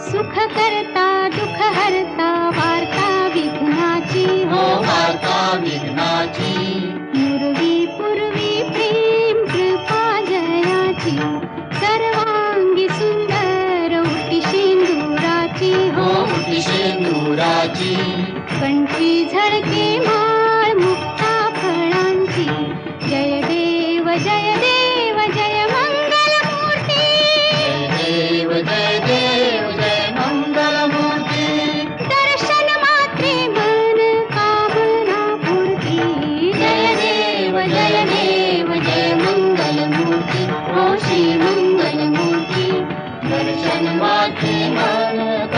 सुख करता दुःख हरता वार्ता विघ्नाची हो। वार्ता विघ्नाची। पूर्वी पूर्वी प्रेम कृपा जयाची सर्वांगी सुंदर उटी शेंदुराची हो। उटी शेंदुराची कंठी झळके माळ मुक्ता फळांची। जय देव जय देव श्रीमङ्गलमूर्ति मङ्गलमूर्ति दर्शनमाखि